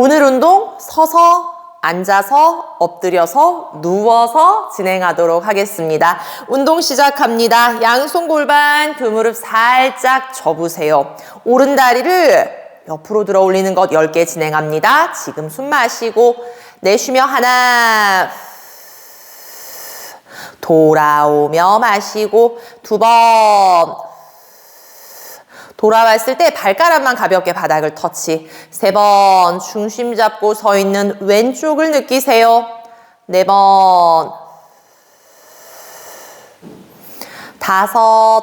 오늘 운동 서서 앉아서 엎드려서 누워서 진행하도록 하겠습니다. 운동 시작합니다. 양손 골반 두 무릎 살짝 접으세요. 오른 다리를 옆으로 들어 올리는 것 10개 진행합니다. 지금 숨 마시고 내쉬며 하나 돌아오며 마시고 두 번 돌아왔을 때 발가락만 가볍게 바닥을 터치. 세 번 중심 잡고 서 있는 왼쪽을 느끼세요. 네 번. 다섯.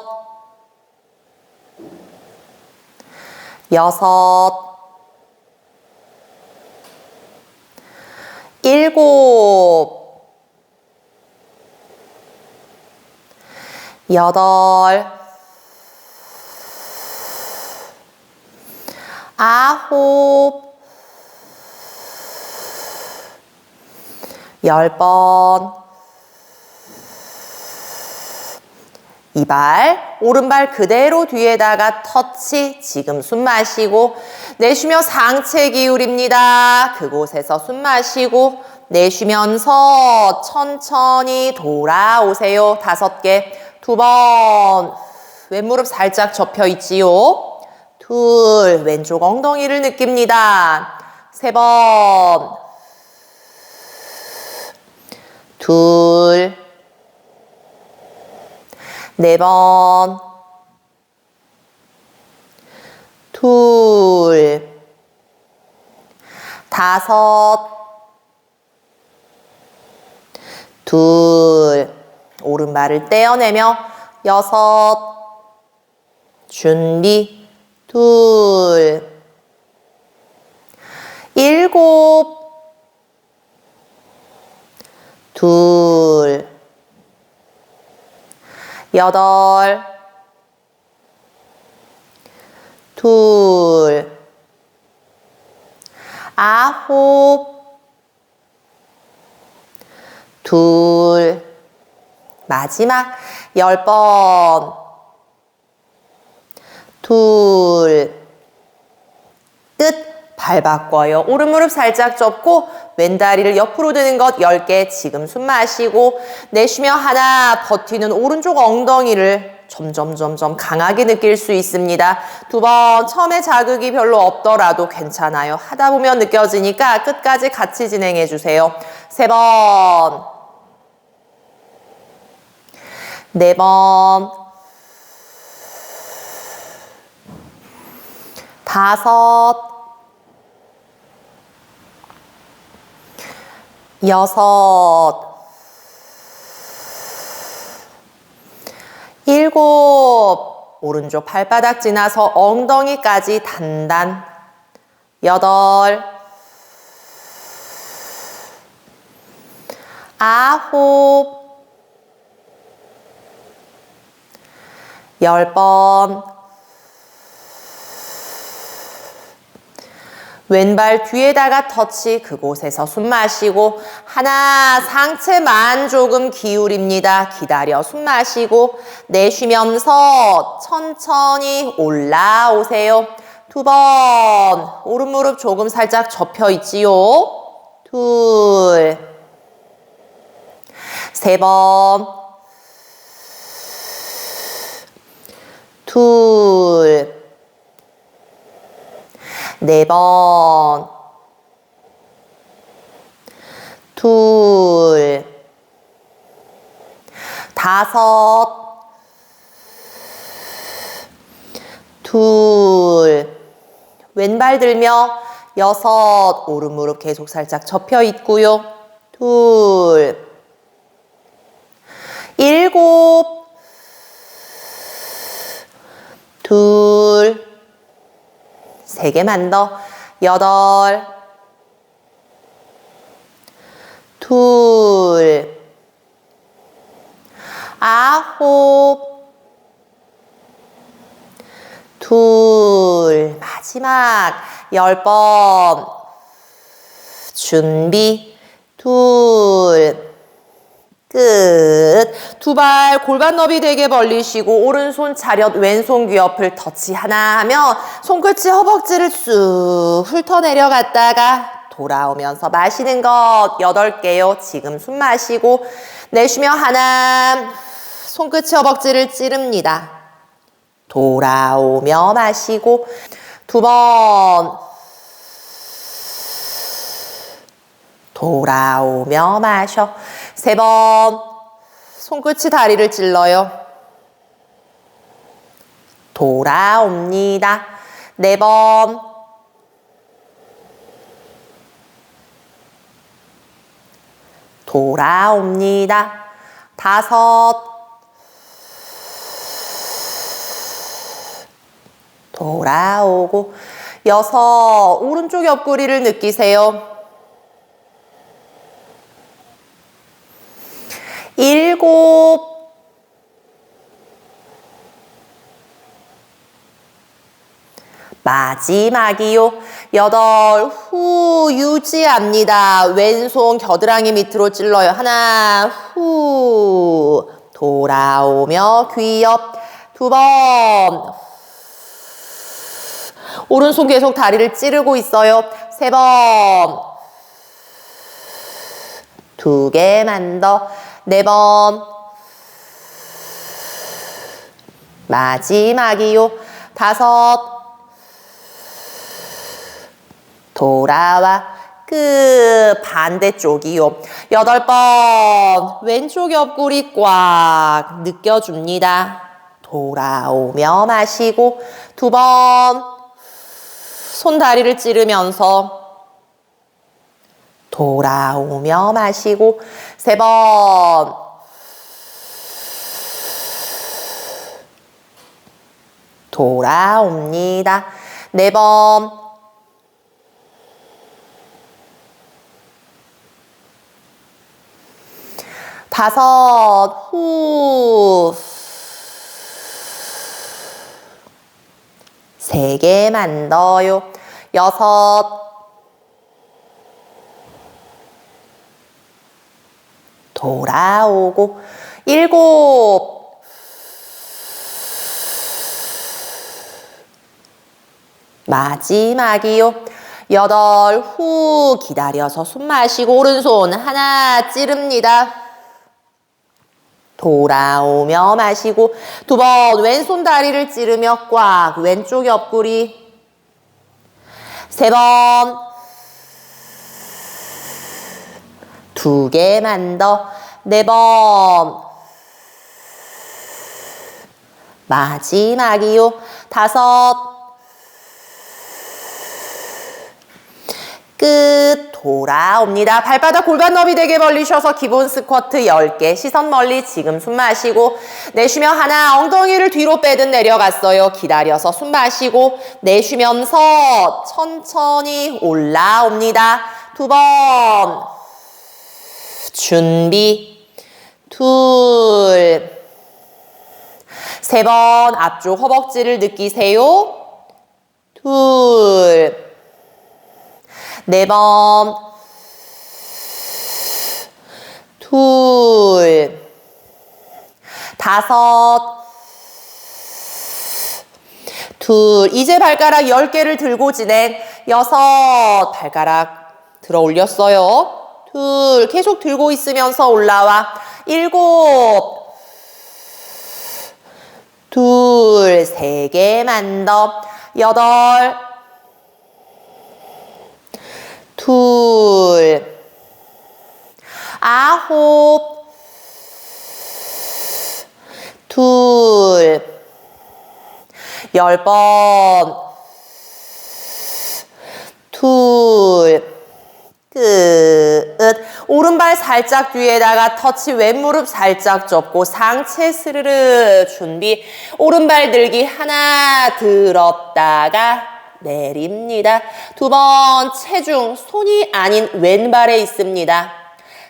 여섯. 일곱. 여덟. 아홉, 열 번, 이발, 오른발 그대로 뒤에다가 터치, 지금 숨 마시고, 내쉬며 상체 기울입니다. 그곳에서 숨 마시고, 내쉬면서 천천히 돌아오세요. 다섯 개, 두 번, 왼무릎 살짝 접혀 있지요. 둘, 왼쪽 엉덩이를 느낍니다. 세 번, 둘, 네 번, 둘, 다섯, 둘, 오른발을 떼어내며 여섯, 준비, 둘, 일곱, 둘, 여덟, 둘, 아홉, 둘, 마지막 열 번, 둘, 끝. 발 바꿔요. 오른 무릎 살짝 접고 왼 다리를 옆으로 드는 것 10개 지금 숨 마시고 내쉬며 하나 버티는 오른쪽 엉덩이를 점점 점점 강하게 느낄 수 있습니다. 두 번 처음에 자극이 별로 없더라도 괜찮아요. 하다 보면 느껴지니까 끝까지 같이 진행해 주세요. 세 번, 네 번, 다섯, 여섯, 일곱, 오른쪽 발바닥 지나서 엉덩이까지 단단, 여덟, 아홉, 열 번, 왼발 뒤에다가 터치 그곳에서 숨 마시고 하나 상체만 조금 기울입니다. 기다려 숨 마시고 내쉬면서 천천히 올라오세요. 두 번 오른 무릎 조금 살짝 접혀 있지요. 둘, 세 번, 둘. 네 번, 둘, 다섯, 둘, 왼발 들며 여섯, 오른 무릎 계속 살짝 접혀 있고요. 둘, 일곱, 둘, 세 개만 더. 여덟, 둘, 아홉, 둘, 마지막. 열 번. 준비, 둘, 끝. 끝. 두 발 골반 너비 되게 벌리시고 오른손 차렷 왼손 귀 옆을 터치 하나 하면 손끝이 허벅지를 쑥 훑어 내려갔다가 돌아오면서 마시는 것 여덟 개요. 지금 숨 마시고 내쉬며 하나 손끝이 허벅지를 찌릅니다. 돌아오며 마시고 두 번 돌아오며 마셔 세 번 손끝이 다리를 찔러요. 돌아옵니다. 네 번 돌아옵니다. 다섯 돌아오고 여섯 오른쪽 옆구리를 느끼세요. 일곱 마지막이요. 여덟 후 유지합니다. 왼손 겨드랑이 밑으로 찔러요. 하나 후 돌아오며 귀 옆 두 번 오른손 계속 다리를 찌르고 있어요. 세 번. 두 개만 더. 네 번. 마지막이요. 다섯. 돌아와. 끝. 반대쪽이요. 여덟 번. 왼쪽 옆구리 꽉 느껴줍니다. 돌아오며 마시고. 두 번. 손 다리를 찌르면서 돌아오며 마시고 세 번. 돌아옵니다. 네 번. 다섯. 후. 세 개만 더요. 여섯 돌아오고 일곱 마지막이요. 여덟 후 기다려서 숨 마시고 오른손 하나 찌릅니다. 돌아오며 마시고 두 번 왼손 다리를 찌르며 꽉 왼쪽 옆구리 세 번 두 개만 더 네 번 마지막이요 다섯 끝 돌아옵니다. 발바닥 골반 너비 되게 벌리셔서 기본 스쿼트 10개 시선 멀리 지금 숨 마시고 내쉬며 하나 엉덩이를 뒤로 빼듯 내려갔어요. 기다려서 숨 마시고 내쉬면서 천천히 올라옵니다. 두 번 준비 둘 세 번 앞쪽 허벅지를 느끼세요. 둘 네 번, 둘, 다섯, 둘. 이제 발가락 10개를 들고 진행. 여섯, 발가락 들어 올렸어요. 둘, 계속 들고 있으면서 올라와. 일곱, 둘, 세 개만 더. 여덟, 둘, 아홉, 둘, 열 번, 둘, 끝. 오른발 살짝 뒤에다가 터치 왼무릎 살짝 접고 상체 스르르 준비. 오른발 들기 하나 들었다가 내립니다. 두 번 체중 손이 아닌 왼발에 있습니다.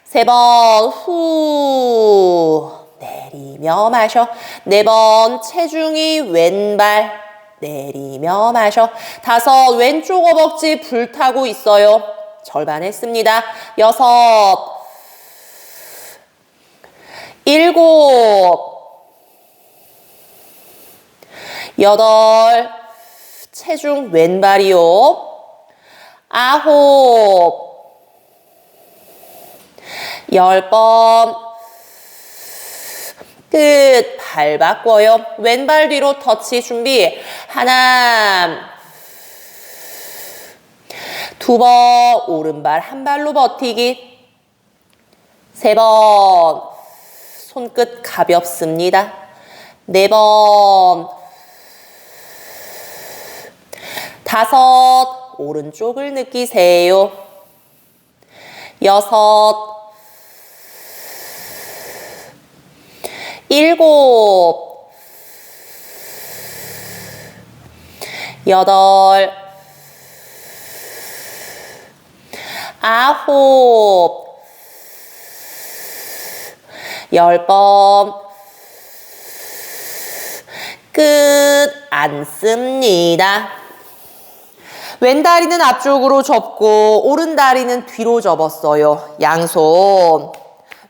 세 번 후 내리며 마셔. 네 번 체중이 왼발 내리며 마셔. 다섯 왼쪽 허벅지 불타고 있어요. 절반 했습니다. 여섯 일곱, 여덟, 체중 왼발이요. 아홉, 열 번, 끝. 발 바꿔요. 왼발 뒤로 터치 준비. 하나, 두 번, 오른발 한 발로 버티기. 세 번, 손끝 가볍습니다. 네 번, 다섯, 오른쪽을 느끼세요. 여섯, 일곱, 여덟, 아홉, 열 번, 끝, 앉습니다. 왼 다리는 앞쪽으로 접고 오른 다리는 뒤로 접었어요. 양손.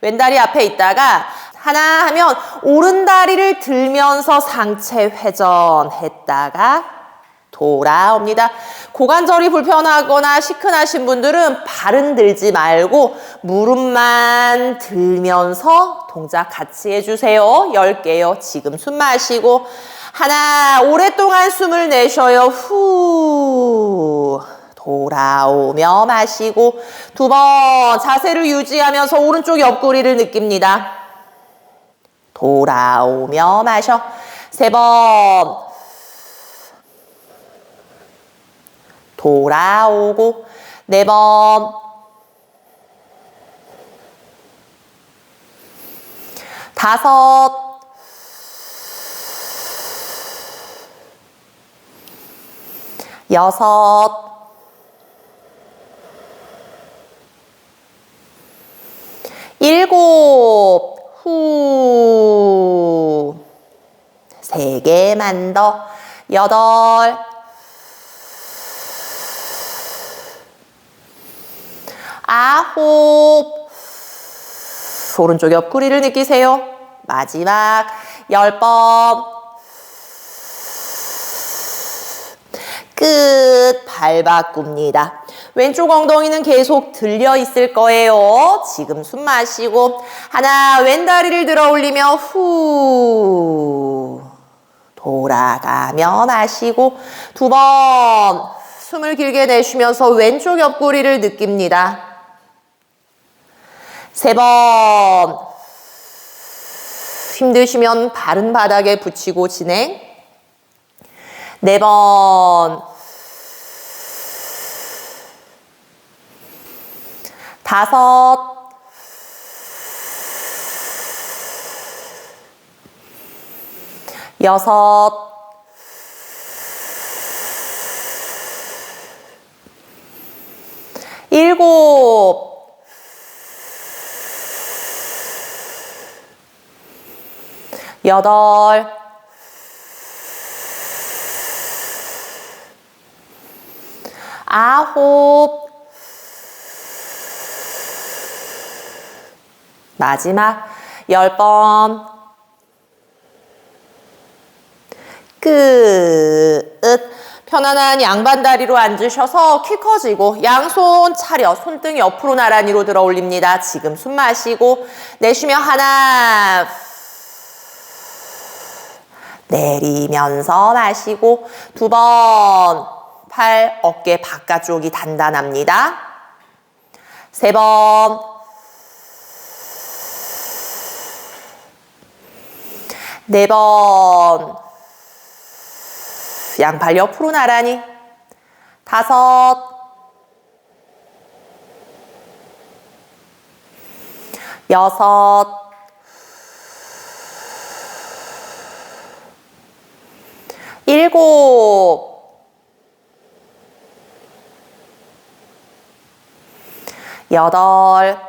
왼 다리 앞에 있다가 하나 하면 오른 다리를 들면서 상체 회전했다가 돌아옵니다. 고관절이 불편하거나 시큰하신 분들은 발은 들지 말고 무릎만 들면서 동작 같이 해주세요. 10개요. 지금 숨 마시고 하나 오랫동안 숨을 내쉬어요. 후 돌아오며 마시고 두 번 자세를 유지하면서 오른쪽 옆구리를 느낍니다. 돌아오며 마셔 세 번 돌아오고 네 번 다섯. 여섯, 일곱, 후, 세 개만 더, 여덟, 아홉, 오른쪽 옆구리를 느끼세요. 마지막 열 번, 끝. 발 바꿉니다. 왼쪽 엉덩이는 계속 들려 있을 거예요. 지금 숨 마시고 하나 왼 다리를 들어 올리며 후 돌아가며 마시고 두 번 숨을 길게 내쉬면서 왼쪽 옆구리를 느낍니다. 세 번. 힘드시면 바른 바닥에 붙이고 진행. 네 번, 다섯, 여섯, 일곱, 여덟, 아홉, 마지막 열 번, 끝. 편안한 양반 다리로 앉으셔서 키 커지고 양손 차려 손등 옆으로 나란히로 들어 올립니다. 지금 숨 마시고 내쉬며 하나 내리면서 마시고 두 번 팔 어깨 바깥쪽이 단단합니다. 세 번. 네 번. 양팔 옆으로 나란히. 다섯. 여섯 일곱 여덟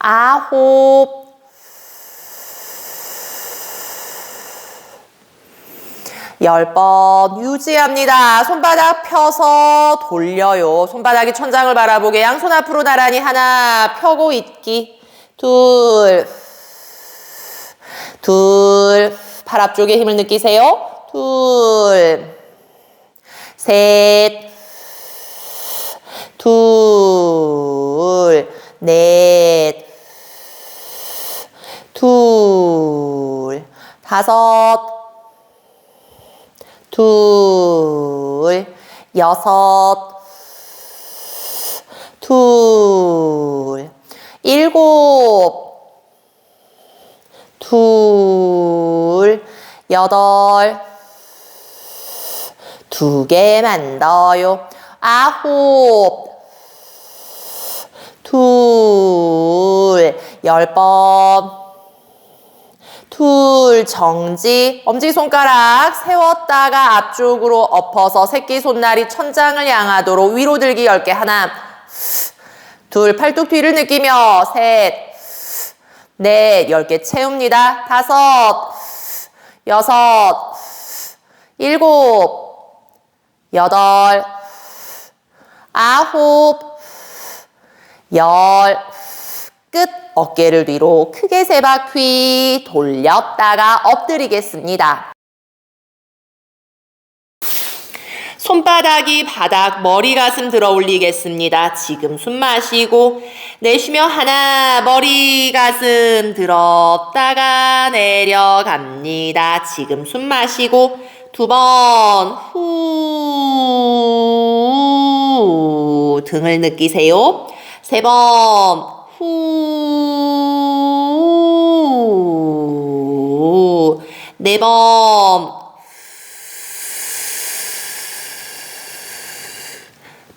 아홉 열 번 유지합니다. 손바닥 펴서 돌려요. 손바닥이 천장을 바라보게 양손 앞으로 나란히 하나 펴고 있기. 둘, 둘, 팔 앞쪽에 힘을 느끼세요. 둘, 셋, 둘, 넷, 둘, 다섯, 둘, 여섯, 둘, 일곱, 둘, 여덟, 두 개만 더요. 아홉, 둘, 열 번, 둘, 정지. 엄지손가락 세웠다가 앞쪽으로 엎어서 새끼손날이 천장을 향하도록 위로 들기 10개. 하나, 둘, 팔뚝 뒤를 느끼며 셋, 넷, 10개 채웁니다. 다섯, 여섯, 일곱, 여덟, 아홉, 열, 끝. 어깨를 뒤로 크게 세 바퀴 돌렸다가 엎드리겠습니다. 손바닥이 바닥, 머리 가슴 들어 올리겠습니다. 지금 숨 마시고 내쉬며 하나, 머리 가슴 들었다가 내려갑니다. 지금 숨 마시고 두 번, 후, 등을 느끼세요. 세 번, 후, 네 번,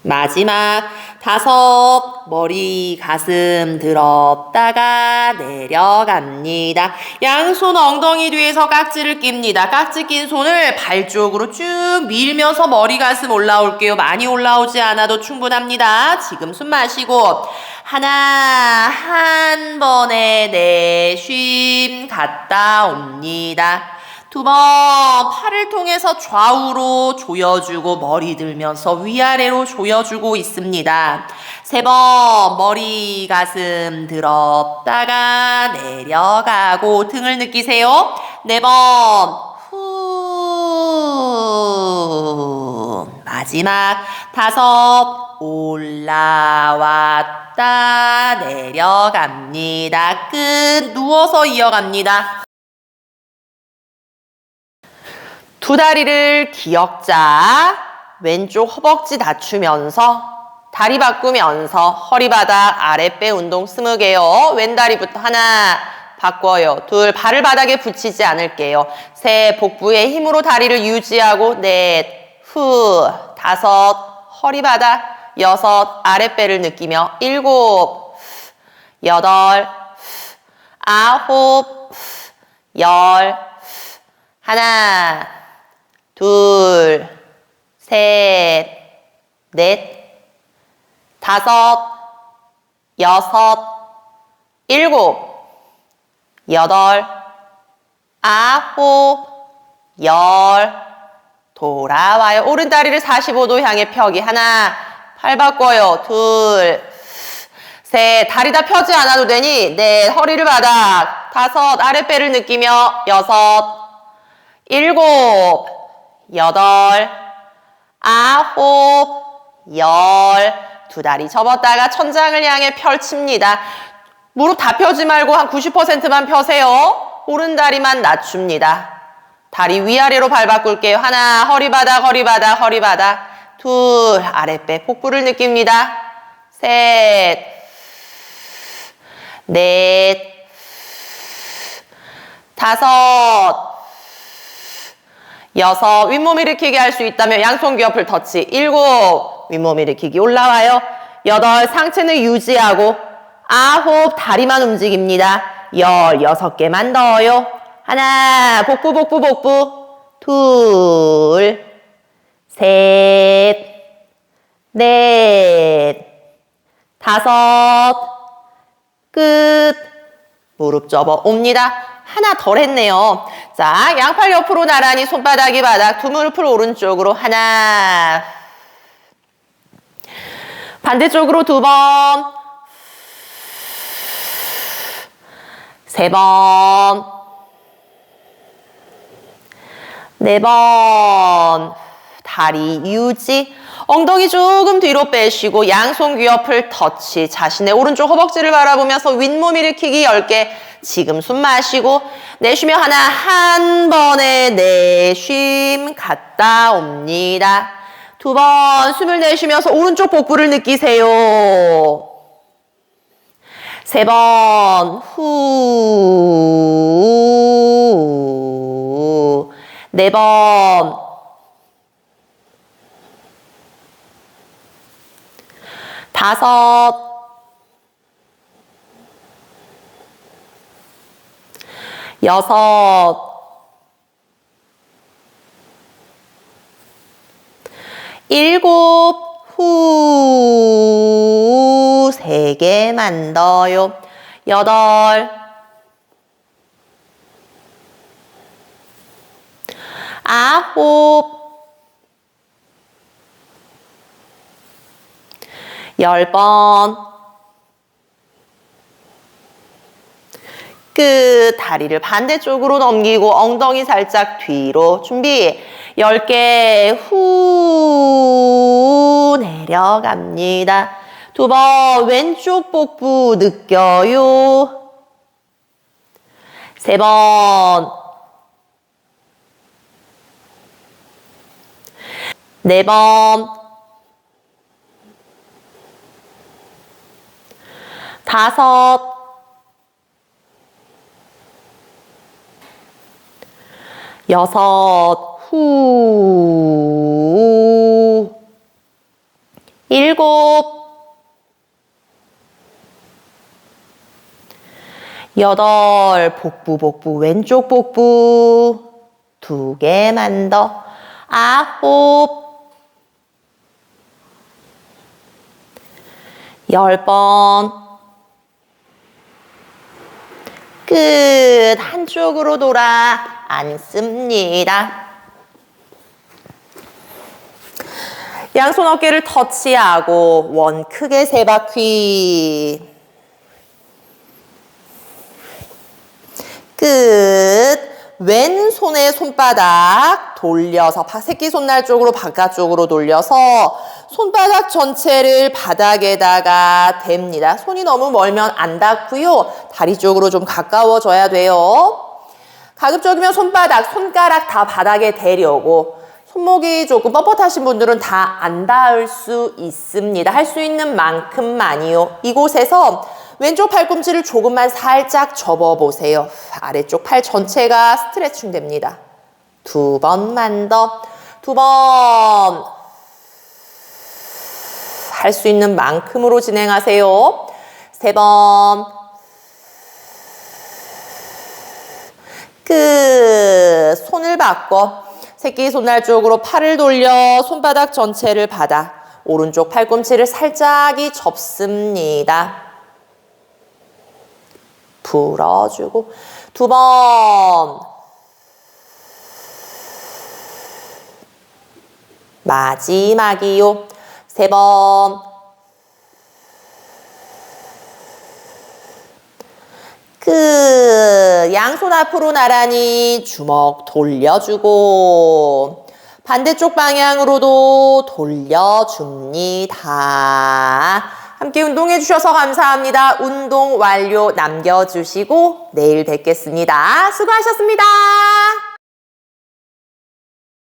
마지막 다섯 머리 가슴 들었다가 내려갑니다. 양손 엉덩이 뒤에서 깍지를 낍니다. 깍지 낀 손을 발 쪽으로 쭉 밀면서 머리 가슴 올라올게요. 많이 올라오지 않아도 충분합니다. 지금 숨 마시고 하나 한 번에 내쉼 갔다 옵니다. 두 번 팔을 통해서 좌우로 조여주고 머리 들면서 위아래로 조여주고 있습니다. 세 번 머리 가슴 들었다가 내려가고 등을 느끼세요. 네 번 후. 마지막 다섯 올라왔다 내려갑니다. 끝 누워서 이어갑니다. 두 다리를 기역자 왼쪽 허벅지 낮추면서 다리 바꾸면서 허리바닥 아랫배 운동 스무 개요. 왼다리부터 하나 바꿔요. 둘 발을 바닥에 붙이지 않을게요. 셋 복부의 힘으로 다리를 유지하고 넷 후 다섯 허리바닥 여섯 아랫배를 느끼며 일곱 여덟 아홉 열 하나 둘, 셋, 넷, 다섯, 여섯, 일곱, 여덟, 아홉, 열, 돌아와요. 오른 다리를 45도 향해 펴기. 하나, 팔 바꿔요. 둘, 셋, 다리 다 펴지 않아도 되니, 넷, 허리를 바닥. 다섯, 아랫배를 느끼며, 여섯, 일곱, 여덟, 아홉, 열. 두 다리 접었다가 천장을 향해 펼칩니다. 무릎 다 펴지 말고 한 90%만 펴세요. 오른 다리만 낮춥니다. 다리 위아래로 발 바꿀게요. 하나, 허리 바닥, 허리 바닥, 허리 바닥. 둘, 아랫배 복부를 느낍니다. 셋, 넷, 다섯, 여섯, 윗몸 일으키기 할 수 있다면 양손 귀 옆을 터치. 일곱, 윗몸 일으키기 올라와요. 여덟, 상체는 유지하고. 아홉, 다리만 움직입니다. 열, 여섯 개만 더요. 하나, 복부, 복부, 복부. 둘, 셋, 넷, 다섯, 끝. 무릎 접어 옵니다. 하나 덜 했네요. 자, 양팔 옆으로 나란히 손바닥이 바닥, 두 무릎을 오른쪽으로 하나. 반대쪽으로 두 번. 세 번. 네 번. 다리 유지. 엉덩이 조금 뒤로 빼시고 양손 귀 옆을 터치. 자신의 오른쪽 허벅지를 바라보면서 윗몸 일으키기 10개. 지금 숨 마시고 내쉬며 하나 한 번에 내쉼 갔다 옵니다. 두 번 숨을 내쉬면서 오른쪽 복부를 느끼세요. 세 번 후. 네 번. 다섯. 여섯. 일곱. 후. 세 개만 더요. 여덟. 아홉. 열 번. 끝. 다리를 반대쪽으로 넘기고 엉덩이 살짝 뒤로 준비. 10개 후 내려갑니다. 두 번 왼쪽 복부 느껴요. 세 번. 네 번. 다섯. 여섯, 후, 일곱, 여덟, 복부, 복부, 왼쪽 복부, 두 개만 더, 아홉, 열 번, 끝. 한쪽으로 돌아 앉습니다. 양손 어깨를 터치하고 원 크게 세 바퀴. 끝. 왼손의 손바닥 돌려서 바- 새끼 손날 쪽으로 바깥쪽으로 돌려서 손바닥 전체를 바닥에다가 댑니다. 손이 너무 멀면 안 닿고요. 다리 쪽으로 좀 가까워져야 돼요. 가급적이면 손바닥, 손가락 다 바닥에 대려고 손목이 조금 뻣뻣하신 분들은 다 안 닿을 수 있습니다. 할 수 있는 만큼만이요. 이곳에서 왼쪽 팔꿈치를 조금만 살짝 접어보세요. 아래쪽 팔 전체가 스트레칭 됩니다. 두 번만 더. 두 번. 할 수 있는 만큼으로 진행하세요. 세 번. 끝. 손을 바꿔. 새끼 손날 쪽으로 팔을 돌려 손바닥 전체를 받아 오른쪽 팔꿈치를 살짝이 접습니다. 불어주고 두 번. 마지막이요. 세 번. 끝. 양손 앞으로 나란히 주먹 돌려주고 반대쪽 방향으로도 돌려줍니다. 함께 운동해 주셔서 감사합니다. 운동 완료 남겨주시고 내일 뵙겠습니다. 수고하셨습니다.